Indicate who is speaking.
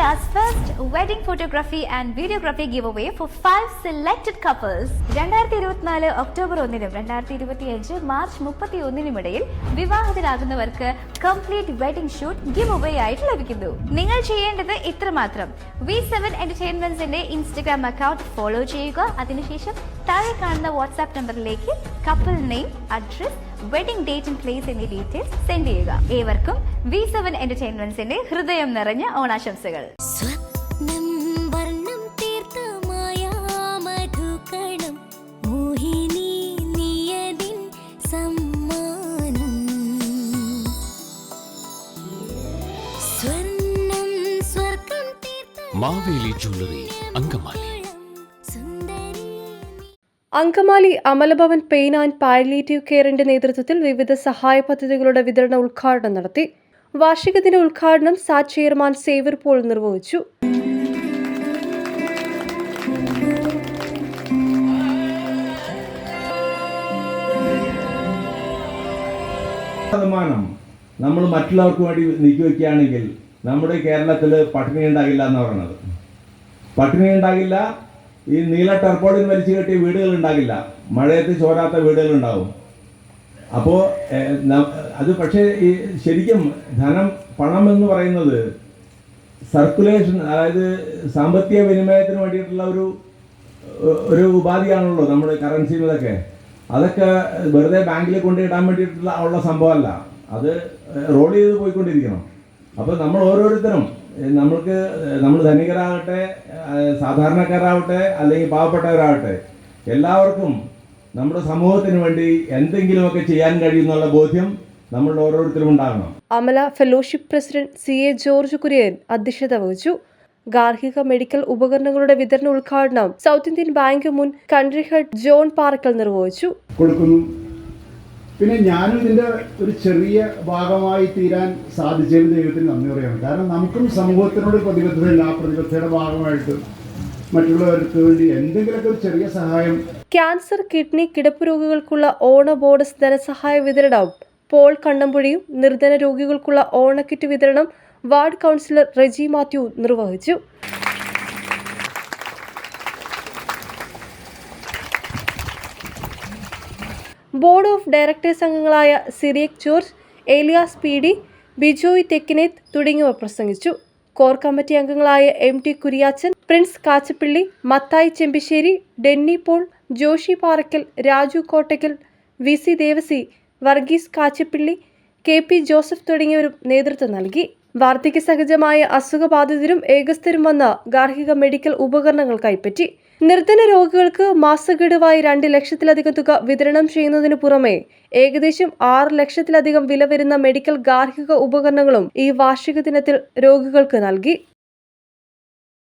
Speaker 1: India's first wedding photography and videography giveaway for five selected couples. രണ്ടായിരത്തി ഇരുപത്തിനാല് October ഒന്നിനും രണ്ടായിരത്തി ഇരുപത്തിയഞ്ച് മാർച്ച് മുപ്പത്തി ഒന്നിനും ഇടയിൽ വിവാഹിതരാകുന്നവർക്ക് complete wedding shoot give away ആയിട്ട് ലഭിക്കുന്നു. നിങ്ങൾ ചെയ്യേണ്ടത് ഇത്രമാത്രം. വി സെവൻ എന്റർടൈൻമെന്റ്സിന്റെ ഇൻസ്റ്റഗ്രാം അക്കൗണ്ട് ഫോളോ ചെയ്യുക. അതിനുശേഷം താഴെ കാണുന്ന വാട്സാപ്പ് നമ്പറിലേക്ക് couple name address wedding date and place എന്നീ ഡീറ്റെയിൽസ് സെൻഡ് ചെയ്യുക. ഏവർക്കും വി സെവൻ എന്റർടൈൻമെന്റ്സിന്റെ ഹൃദയം നിറഞ്ഞ ഓണാശംസകൾ.
Speaker 2: Maveli jewellery Angamaly.
Speaker 3: Angamaly Amalabhavan pain and palliative കെയറിന്റെ നേതൃത്വത്തിൽ വിവിധ സഹായ പദ്ധതികളുടെ വിതരണ ഉദ്ഘാടനം നടത്തി. വാർഷിക ദിന ഉദ്ഘാടനം സാറ്റ് ചെയർമാൻ സേവർ പോൾ നിർവഹിച്ചു.
Speaker 4: നമ്മൾ മറ്റുള്ളവർക്ക് വേണ്ടി നീക്കി വയ്ക്കുകയാണെങ്കിൽ നമ്മുടെ കേരളത്തിൽ പട്ടിണി ഉണ്ടാകില്ല എന്ന് പറയുന്നത് പട്ടിണി ഉണ്ടാകില്ല ഈ നീല ടെർപ്പോളിൻ വലിച്ചു കെട്ടിയ വീടുകൾ ഉണ്ടാകില്ല. മഴയത്ത് ചോരാത്ത വീടുകൾ ഉണ്ടാവും. അപ്പോൾ അത് പക്ഷേ ഈ ശരിക്കും ധനം പണം എന്ന് പറയുന്നത് സർക്കുലേഷൻ അതായത് സാമ്പത്തിക വിനിമയത്തിന് വേണ്ടിയിട്ടുള്ള ഒരു ഒരു ഉപാധിയാണല്ലോ നമ്മുടെ കറൻസി ഇതൊക്കെ അതൊക്കെ വെറുതെ ബാങ്കിൽ കൊണ്ടിടാൻ വേണ്ടിയിട്ടുള്ള ഉള്ള സംഭവമല്ല. അത് റോൾ ചെയ്ത് പോയിക്കൊണ്ടിരിക്കണം. അപ്പോൾ നമ്മൾ ഓരോരുത്തരും നമ്മൾക്ക് നമ്മൾ ധനികരാകട്ടെ സാധാരണക്കാരാവട്ടെ അല്ലെങ്കിൽ പാവപ്പെട്ടവരാകട്ടെ എല്ലാവർക്കും നമ്മുടെ സമൂഹത്തിന് വേണ്ടി എന്തെങ്കിലുമൊക്കെ ചെയ്യാൻ കഴിയുന്നുള്ള ബോധ്യം നമ്മളുടെ ഓരോരുത്തരും ഉണ്ടാകണം.
Speaker 3: Amala fellowship president C A George Kurian അധ്യക്ഷത വഹിച്ചു. ഗാർഹിക മെഡിക്കൽ ഉപകരണങ്ങളുടെ വിതരണ ഉദ്ഘാടനം സൗത്ത് ഇന്ത്യൻ ബാങ്ക് മുൻ കൺട്രി ഹെഡ് ജോൺ പാർക്കൽ നിർവഹിച്ചു.
Speaker 5: കൊടുക്കുന്നു. പിന്നെ ഞാനും ഇതിന്റെ ഒരു ചെറിയ ഭാഗമായി തീരാൻ സാധിച്ചതിന് ദൈവത്തിന് നന്ദി പറയാണ് കാരണം നമുക്കും സമൂഹത്തിനോട് പ്രതിബദ്ധതയില്ല. ആ പ്രതിബദ്ധതയുടെ ഭാഗമായിട്ട് മറ്റുള്ളവർക്ക് വേണ്ടി എന്തെങ്കിലുമൊക്കെ ഒരു ചെറിയ സഹായം.
Speaker 3: ക്യാൻസർ കിഡ്നി കിടപ്പ് രോഗികൾക്കുള്ള ഓണ ബോണസ് ധനസഹായ വിതരണവും പോൾ കണ്ണമ്പുഴിയും നിർധന രോഗികൾക്കുള്ള ഓണക്കിറ്റ് വിതരണം വാർഡ് കൗൺസിലർ റെജി മാത്യു നിർവഹിച്ചു. ബോർഡ് ഓഫ് ഡയറക്ടേഴ്സ് അംഗങ്ങളായ Cyriac George Elias P D Bijoy Thekkineth തുടങ്ങിയവർ പ്രസംഗിച്ചു. കോർ കമ്മിറ്റി അംഗങ്ങളായ M T Kuriachan Prince Kachappilly Mathai Chembissery Denny Paul Joshi Paraykkal Raju Kottakkal V C Devasi Varghese Kachappilly K P Joseph തുടങ്ങിയവരും നേതൃത്വം നൽകി. വാർദ്ധക്യ സഹജമായ അസുഖബാധിതരും ഏകസ്ഥരും വന്ന ഗാർഹിക മെഡിക്കൽ ഉപകരണങ്ങൾ കൈപ്പറ്റി. നിർധന രോഗികൾക്ക് മാസഗഡുവായി രണ്ട് ലക്ഷത്തിലധികം തുക വിതരണം ചെയ്യുന്നതിനു പുറമെ ഏകദേശം ആറ് ലക്ഷത്തിലധികം വില വരുന്ന മെഡിക്കൽ ഗാർഹിക ഉപകരണങ്ങളും ഈ വാർഷിക ദിനത്തിൽ രോഗികൾക്ക് നൽകി.